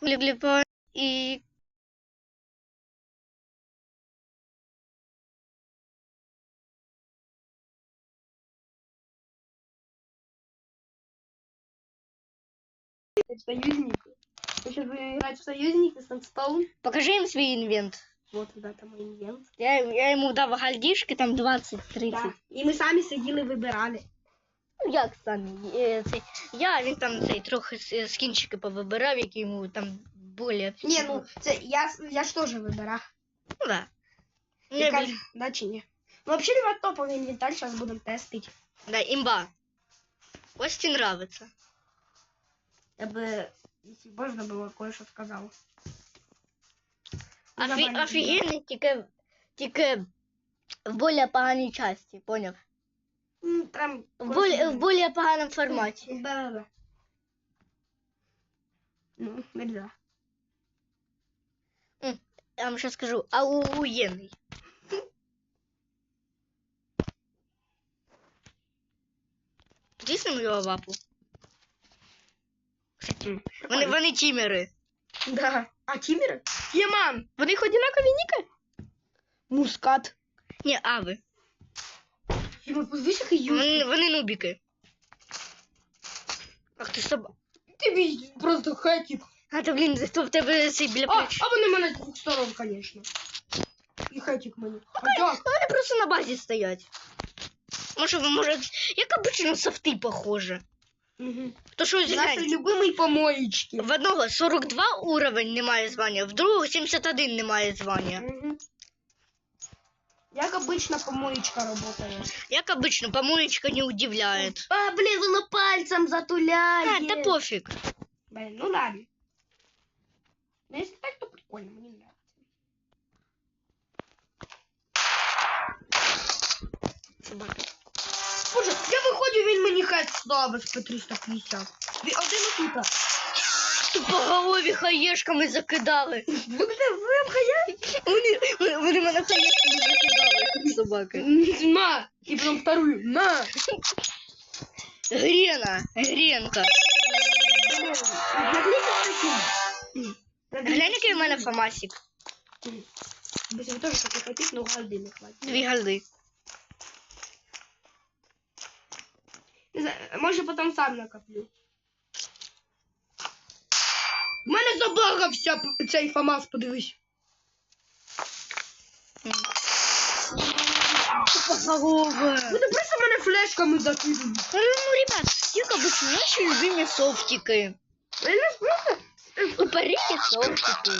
хулігліпон і Союзники. Вы сейчас будем играть в союзники с Санстоун. покажи їм свій інвент. Вот, ребята, мой инвент. Я, я йому дав гальдішки, там 20-30. Да. І ми самі сиділи, вибирали. Ну, як самі? Е, Цей, я, він там цей трохи с- скінчики повибирав, які йому там более. Ні, ну, це я, я ж теж вибирав. Ну да. Я Не, кажу, да чи ні? Ну, взагалі, ребят, топовий інвентар, зараз будемо тестити. да, імба. Ось ці нравиться. Я би, якщо можна було, кое-що сказав. Офі, Нормально офігенний, тільки, тільки в більш поганій часті, поняв? М, Прям... В більш, в більш поганому форматі. Да-да-да. Ну, нельзя. Я вам ще скажу, ауєнний. Дійсно його вапу? М, Вони, прикольно. вони тімери. Да. А тімери? Єман. Вони їх одинакові ніки? Мускат. Ні, ави. Який юшка. Вони, вони нубіки. Ах ти соба. Тобі просто хетик. А то, блін, то в тебе цей біля А, плеч. а вони мене з двох сторон, конечно. І хетик мені. А як? Вони просто на базі стоять. Може, може, як обично софти похоже. Угу. То що Наш глянь, любимий помоєчки. в одного 42 уровень немає звання, в другого 71 немає звання. Угу. Як обычно помоечка работает. Як обично, помоечка не удивляет. А, блин, воно пальцем А, затуляє. да пофиг. Блин, ну ладно. Ну, если так, то прикольно, мне нравится. Собака. Боже, я виходжу, він мені хет ставить по 350. Ві- Один отута. По голові хаєшками закидали. Мене випхає? Вони, вони, мене хаєшками закидали. Собаки. На! І потім вторую. На! Грена, гренка. Глянь, який в мене фамасик. Без того, що ти хотів, но голди не хватить. Дві галди. Не знаю, може потім сам накоплю. Забагався цей фамас, подивись. Вони просто мене флешками закидують. Ну, ребят, як обычно, наші любимі софтики. Вони нас просто, Упорите софтики.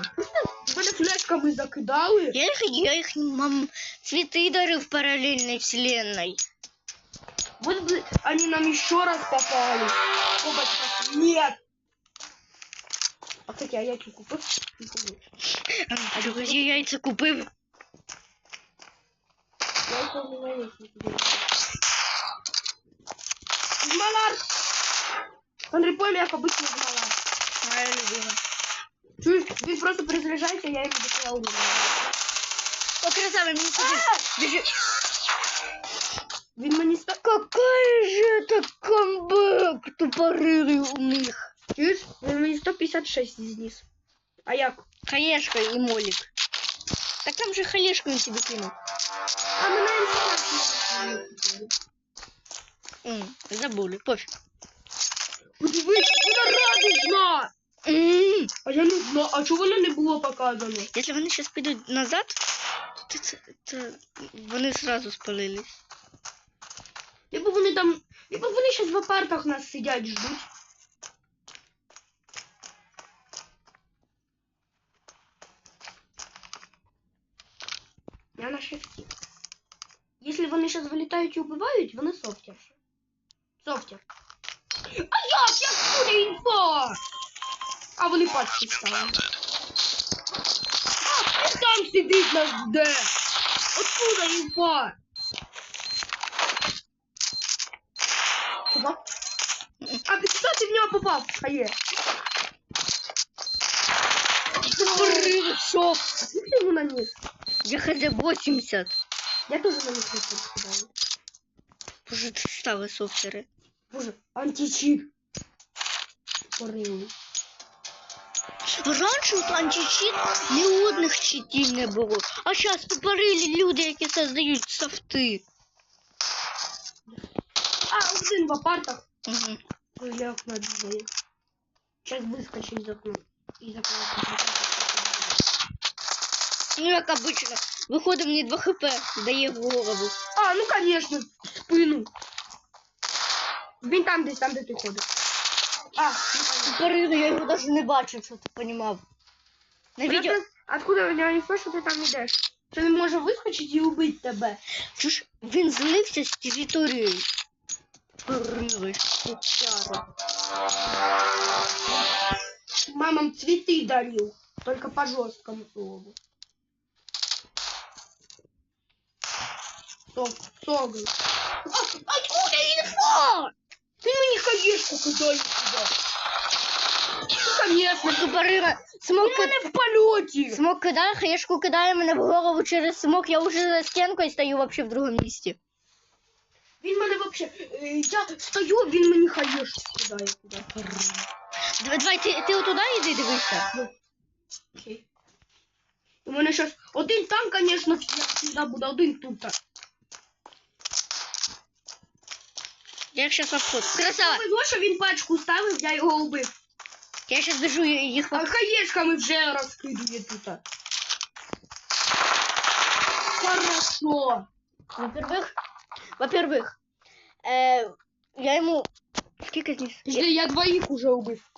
мене флешками закидали. Я их, я их мам, цветы дарю в параллельной вселенной. Вот бы они нам еще раз попали. Опачка. Нет. А кстати, а я что купил? Не помню. А чого я яйця купив? Я их не знаю, если тебе не Малар! Андрей, пойми, як обычно з Малар. Моя любима. Чуєш, він просто перезаряджається, я йому до уровня. О, красавый, мне скажи. Бежи. Він мені ста... Какой же это камбэк тупорылый у них. Чуєш? Він мені 156 зніс. А як? Хаешка и молик. Так там же халешку он тебе кинул. А мене інструкція. М, забули, пофиг. Подивись, вона радужна! М, А я не знаю, а чого воно не було показано? Если вони сейчас підуть назад, то, це, то вони сразу спалились. Якби вони там. Якби вони зараз в апартах нас сидять, ждуть. зараз вилітають і вбивають, вони софтер. Софтер. А як? Я откуда інфа? А вони пачки стали. А, він там сидить нас жде. Откуда інфа? Попав? А ти кстати в нього попав? А є. Тупорылый шок. А скільки йому наніс? Я хз 80. Я теж наніс не скидаю. Боже, це стали софтери. Боже, античіп. Порили. Раніше от античіт ні одних читів не було. А зараз попарили люди, які создають софти. А, один в апартах. Угу. Возле окна двигает. Сейчас выскочу из окна. Из окна. Ну, як обично, виходить мені 2 хп, дає в голову. А, ну конечно, в спину. Він там десь, там де ти ходиш. А, ну, понятно. Попарили, я його навіть не бачив, щоб ти понімав. На відео... Просто Откуда я не знаю, що ти там йдеш? Що він може вискочити і убити тебе? Чуш, він злився з територією. Порили, сучара. Мамам цветы дарил. Только по жесткому слову. Сок, сок. А, откуда инфа? Ты мне хаешку кидай сюда. Конечно. Тупорила. Смок, У мене в польоті. смок кидає, хаєшку кидає мене в голову через смок, я вже за стінкою стою вообще в другому місці. Він мене вообще... е, Я стою, він мені хаєшку кидає туди. Давай, давай, ти, ти отуда йди дивися. Окей. У мене щас один там, конечно, як завжди буде, один тут. Я зараз обход. Красава. Повезло, що він пачку ставив, я його убив. Я зараз біжу їх А хаєшками вже розкидує тут. Хорошо. Во-первых, во-первых, е, я йому... Скільки зніс? Жди, я двоїх уже убив.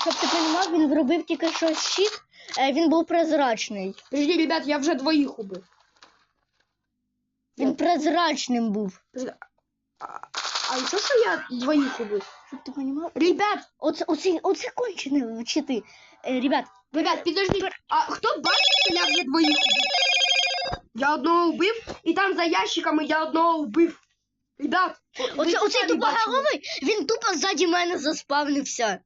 Щоб ти розумів, він вробив тільки що щит, е, він був прозрачний. Жди, ребят, я вже двоїх убив. Він прозрачним був. Жди, А еще что я двоих убил? Чтоб ты понимал. Ребят, оце, оце, оце конченые читы. Э, ребят. Ребят, подожди. А кто бачит, я вже двоих убив? Я одного убив, и там за ящиками я одного убив. Ребят, оце, оцей тупоголовий, він тупо сзади мене заспавнився.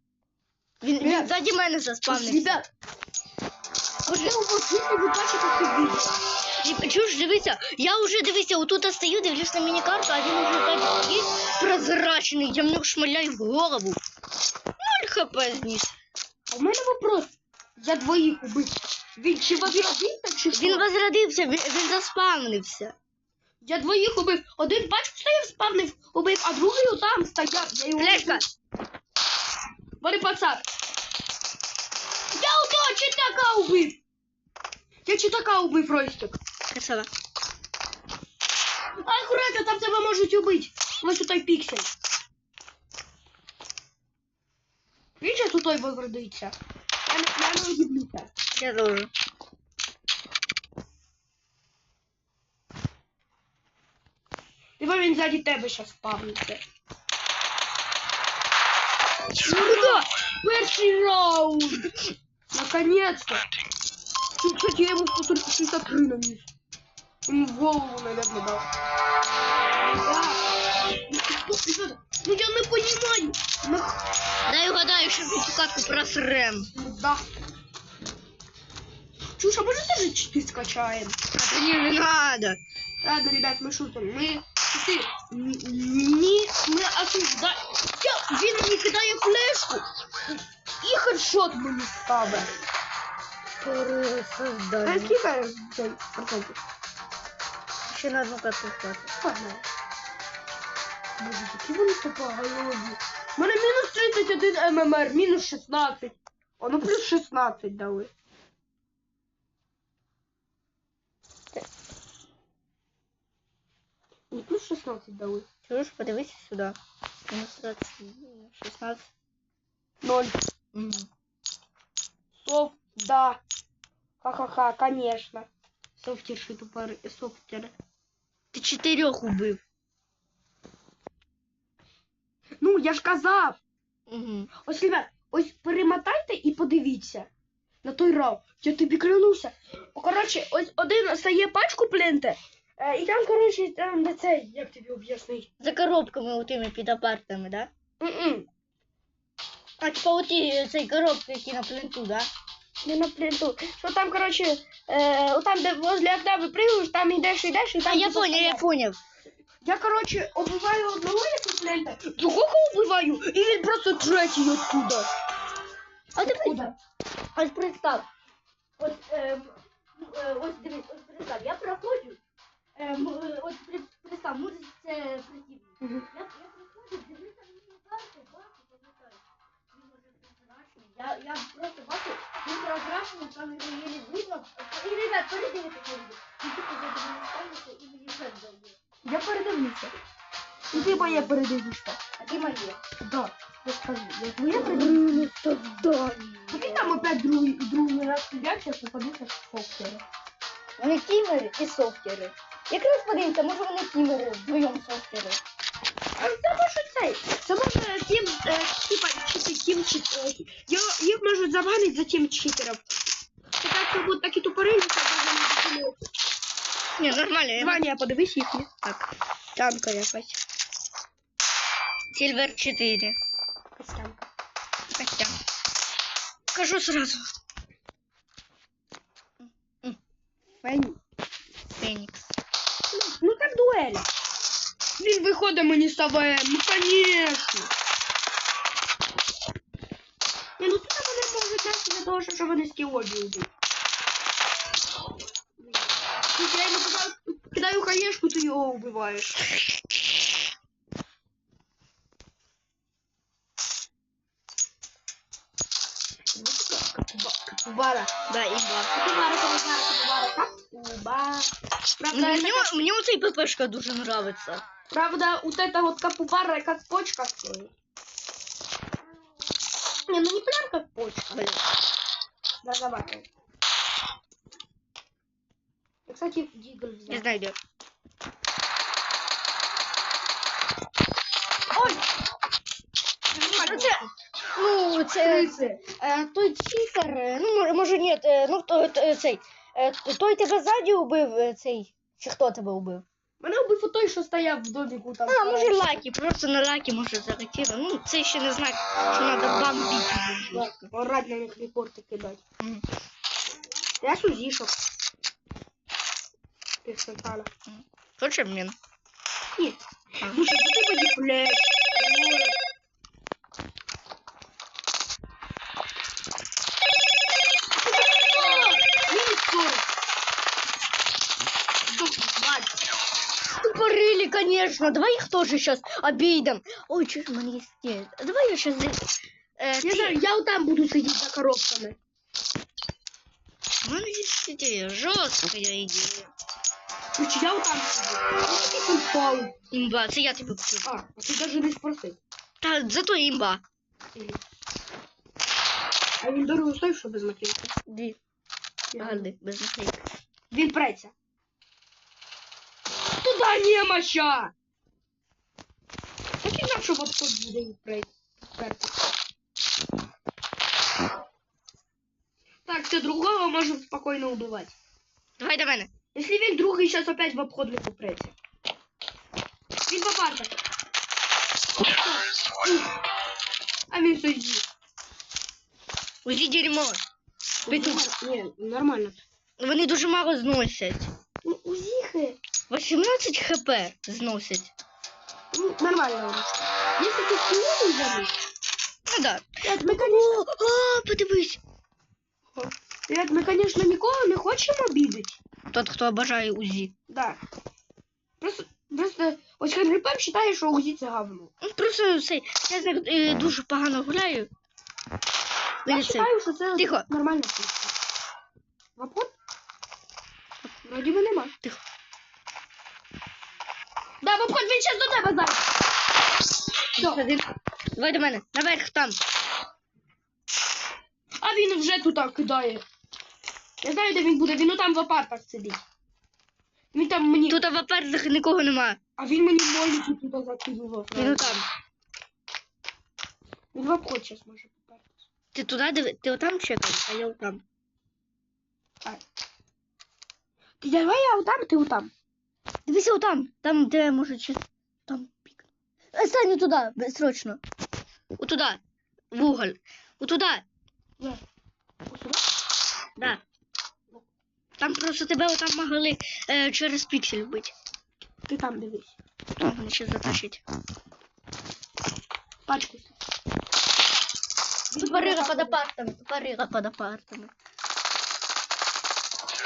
Він, він Ребят, ззаді мене заспавнився. Ребят, я что вы бачите, ви бачите, як ти бачите? Чуєш, дивися, я вже дивися, отут стою, дивлюсь на міні-карту, а він уже так стоїть прозрачний, я нього шмаляю в голову. Ноль хп зніс. А в мене вопрос. Я двоїх убив. Він чи возродився, чи що? Він возродився, він, він заспавнився. Я двоїх убив. Один бачку стояв, спавнив, убив, а другий там стояв. Я його Флешка, убив. Бери пацан. Я у того читака убив. Я читака убив, Ростик. красава. Аккуратно, там тебе можуть убити. Ось у той піксель. Він зараз у той возродиться. Я не, я не удивлюся. Я тоже. Диво він ззаді тебе зараз спавниться. Куда? Перший раунд! Наконец-то! Тут, кстати, я ему 163 нанес. Ему в голову, наверное, дал. Да. Ну, что, ребята, ну я не понимаю. Нах... Дай угадаю, що він цю катку просрем. Ну да. Чуш, а может даже читы скачаем? А то не, не надо. Ладно, ребят, мы шутим. Мы читы не мы осуждаем. Я, він мені кидає флешку. І хедшот мені ставить. А Пересоздай. скільки цей процентів? Ще на одну катку хватить. Погнали. Боже, які вони тупоголові. У мене мінус 31 ММР, мінус 16. О, ну плюс 16 дали. Ну плюс 16 дали. Чуєш, подивися сюди. Мінус 20, 16. 0. Угу. Софт, да. Ха-ха-ха, конечно. Софтерши тупоры, софтеры. Ти чотирьох убив. Ну, я ж казав. Угу. Ось, ребят, ось перемотайте і подивіться на той раунд. Я тобі клянуся. Коротше, ось один стає пачку пленте, е, і там, коротше, там де цей, як тобі об'яснити? За коробками отими під апартами, да? М-м, А типа оті цей коробки, які на пленту, да? Не на пленту. Що там, коротше, е, там, де возле окна випригуєш, там йдеш, йдеш, і А там... я типа поняв, я стоять. поняв. Я, коротше, убиваю одного як у плента, другого убиваю, і він просто третій оттуда. А дивися. Куда? Ось представ. Ось, е, е, ось дивись, ось представ. Я проходжу. Е, м, е, ось при- представ, може це противник. Мгм. Я, буде. Він тільки за мною і мені дає. Я передивлюся. І ти моє передивишся. А ти моє. Да. Я скажу. Я твоє передивлюся. Ну, А ти там опять другий, другий раз стрілявся, попадуся в софтвері. Вони тімери і софтери. Якраз подивимося, може вони тімери вдвоєм софтери. А це може цей. Це може тім, е, типа, чити, тім, чит, е, його- їх можуть забанити за тім читерів. Це так, що будуть такі тупорилися, що вони не Ні, нормально. Я... Ваня, подивись їхні. Так. Танка якась. Сильвер 4. Костянка. Хотя. Скажу сразу. Фені. Фенікс. Ну так дуель. Він виходить мені з АВМ, ну конечно. Ні, ну це вони можуть нас для того, щоб вони з кілобі убити. Тут я йому кидаю, кидаю хаєшку, ти його вбиваєш. Кубара. Да, имба. Кубара, кубара. Куба. Правда, Мне, это мне вот эта ППшка дуже нравится. Правда, вот эта вот капубара как почка стоит. Не, ну не прям как почка. Блин. Да, давай. Я, кстати, дигл Не знаю, где. Ой! Ну, це, Крысы. е, той читер, е, ну, може, ні, е, ну, то, то, цей, е, той тебе ззаді убив, е, цей, чи хто тебе убив? Мене вбив той, що стояв в доміку там. А, може, лакі, просто на лакі, може, залетіло. Ну, це ще не знак, що треба бомбити. Орать на них репорти кидати. Я сузішок. Персонала. Хочеш обмін? Ні. А. Слушай, ну ти мені, блядь. Ой. Мінус 40. Сдохни, мать. Тупорили, конечно. Давай их тоже сейчас обидим. Ой, что ж у меня есть идея. Давай я сейчас... Э, Я ты- знаю, я вот там буду сидеть за коробками. У меня есть идея, жесткая идея. Короче, я вот там. Ну, упал. Имба, це я тебе купив. А, а ти даже не спросив. Та зато імба. А він дорого стоїть, що без мотивки? Дві. Гарди, без наклейки. Він преться. Туда немоща! Так і знав, що в обход буде. Так, це другого можем спокойно убивать. Давай до мене. Если він другий сейчас опять в обход не попреться. Він по парках. А він судді. Узі дерьмо. Петух. Ні, нормально. Вони дуже мало зносять. Ну, узіхи. 18 хп зносять. Ну, нормально. Если ти скинул взяли, Ну да. Ребят, ми, конечно, О, подивись. Ребят, ми, конечно, нікого не хочемо обідати. Тот, хто обожає УЗІ. Да. Просто, просто, ось Хенрі Пеп вважає, що УЗІ це говно. Ну, просто цей, я них е, дуже погано гуляю. Я Дивіться. вважаю, що це Тихо. нормальна фішка. В обход? Вроді би нема. Тихо. Да, в обход, він зараз до тебе зараз. Сиди. Давай до мене. Наверх там. А він вже тут так кидає. Я знаю, де він буде, він там в апартах сидить. Він там мені... Тут в апартах нікого немає. А він мені моліки тут закидував. Він там. Він в обход зараз може попертись. Ти туди диви, ти отам чекай, а я отам. Ти давай я отам, ти отам. Дивися отам, там, де може чи там пік. Е, Стань туди, срочно. Отуда. В уголь. Отуда. Ось сюди? Да. Там просто тебе отам могли е, через піксель вбити. Ти там дивись. Там вони ще затащить. Пачку. Тупорыга под апартами, тупорыга под апартами.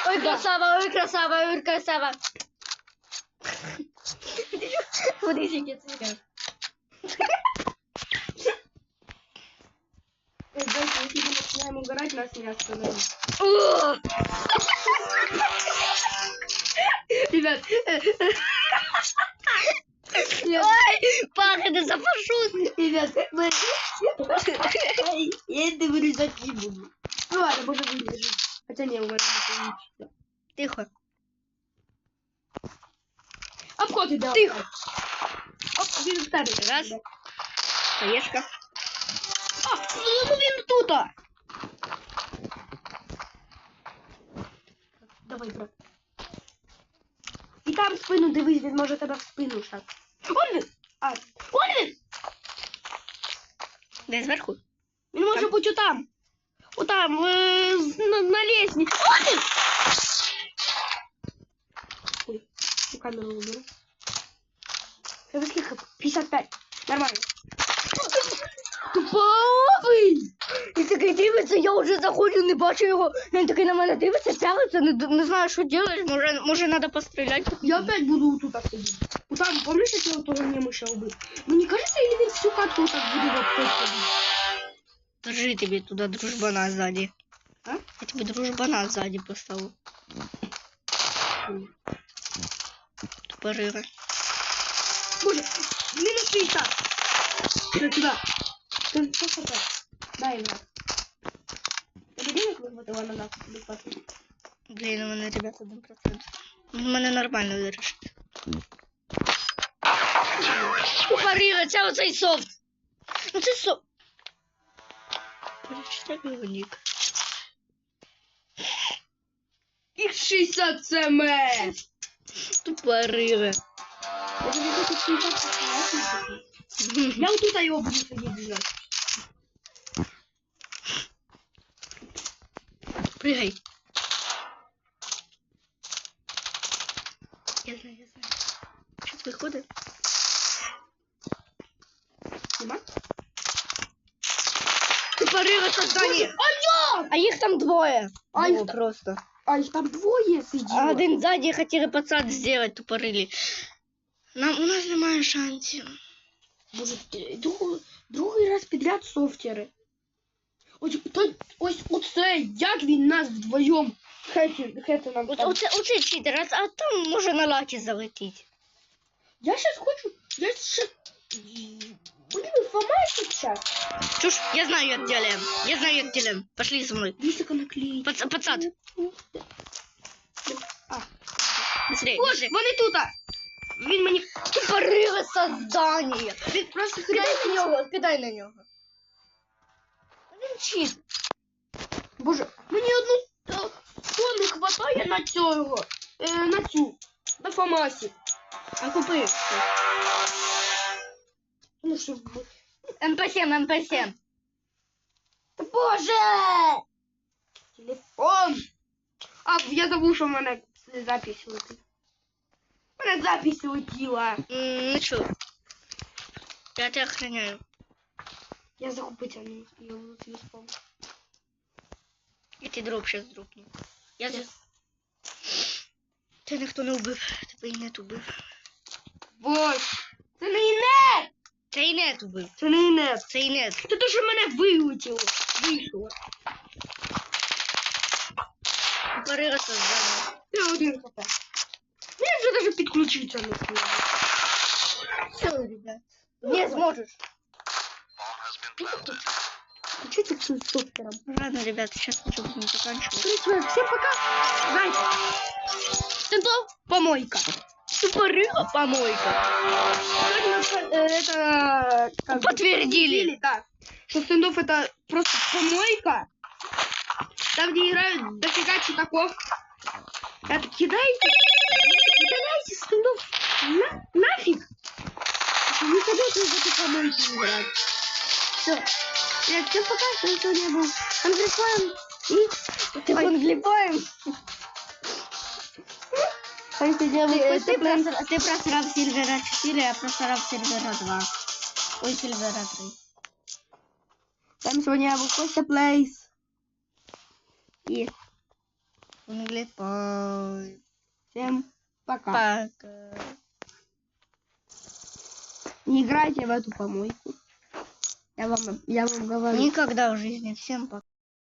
Ой, красава, ой, красава, ой, красава. Смотри, какие цвета. Начинаем угорать, нас не остановить. Ребят, Ой, пахнет запашусь. ребят, мы... Я это вырезать не буду. Ну ладно, можно вырежем. Хотя не, у меня не. Тихо. Обход иди. Тихо. Оп, він старий. Раз. Поешка. А, ну він тут. Давай, брат. І там в спину дивись, він може тебе в спину шаг. Он він! А, он він! Де зверху? Він може Там? бути отам. Отам, е, з- на, на лестниці. Он він! Ой, цю камеру виберу. Це скільки? 55. Нормально. Тупоопий! І такий дивиться, я вже заходжу, не бачу його. Він такий на мене дивиться, тягиться, не, д- не знаю, що робити. Може, може, треба постріляти. Я опять буду тут сидеть. Вот там, помнишь, я тебя тоже не мыша убил? Ну не кажется, или ведь всю катку так буду в обход ходить? Держи тобі туди дружбана ззаді. А? Я тобі дружбана ззаді поставив. Тупорила. Боже, минус 50. Иди сюда. Ты что это? Дай, брат. Тебе денег выхватило на нас? бесплатно? Блін, у мене, ребята, 1%. У мене нормально вирішить. Тупорила, це оцей софт. Ну це софт. Перечитай його нік. Их 60 см. Тупорила. Это же тут 60 см. Я вот тут его буду сидеть Прыгай. Я знаю, я знаю. Сейчас виходить. Снимать? Тупорила создание. А я! А їх там двоє. А Було їх та- просто. А их там двое сидит. А один ззаді хотіли пацан зробити, тупорили. Нам, у нас немає шансів. Боже, ти- друг, другий раз підряд софтери. Ось, то, ось оце, як він нас вдвоєм хеті, хети нам От, там. оце, оце читер, а, а там може на лакі залетіть. Я щас хочу, я ще... Блін, фомасик щас. Чуш, я знаю, як делаем. Я знаю, як делаем. Пошли за мною. Вісика наклеїть. Пац, пацан, А, быстрее, ось, быстрее. вони тут. Він мені... Тупориле создання. Він просто Кидай на нього, кидай на нього. Він чит. Боже, мені одну е, то не хватає на цього. Е, на цю. На фомасі. А купи. Ну що, МП7, МП7. Боже! Телефон! А, я забув, що в мене запись летить. У мене запись летіла. М, Ну чё? Я тебя охраняю. Я закупити не успіла на телефон. Я тебе дроп сейчас дропну. Я за... Тебе ніхто не убив. Тебе і нет убив. Боже! Це не інет! Це і нет убив. Це не інет. Це і нет. Це те, що мене вилетіло. Вийшло. Тупориле создання. Я один хп. Я вже даже підключитися не встигла. Все, ребят. Не зможешь. Включиться к софтерам. Ладно, ребят, сейчас уже будем заканчивать. Короче, всем пока. Знаете, стендов помойка. Тупорыла помойка. Мы, э, это как бы Подтвердили. да, что стендов это просто помойка. Там, где играют дофига читаков. Это кидайте, удаляйте стендов на, нафиг. Не советую в эту помойку играть. Все. Всем пока, с вами сегодня был Андрей Флэм и... Ты. А я Ты, ты, блин, просра- ты просрав Сильвера 4, а просрав Сильвера 2. Ой, Сильвера 3. С вами сегодня я был Костя Плейс. И Английский. Пока. всем пока. Не играйте в эту помойку. Я вам, я вам говорю. Никогда в жизни. Всем пока.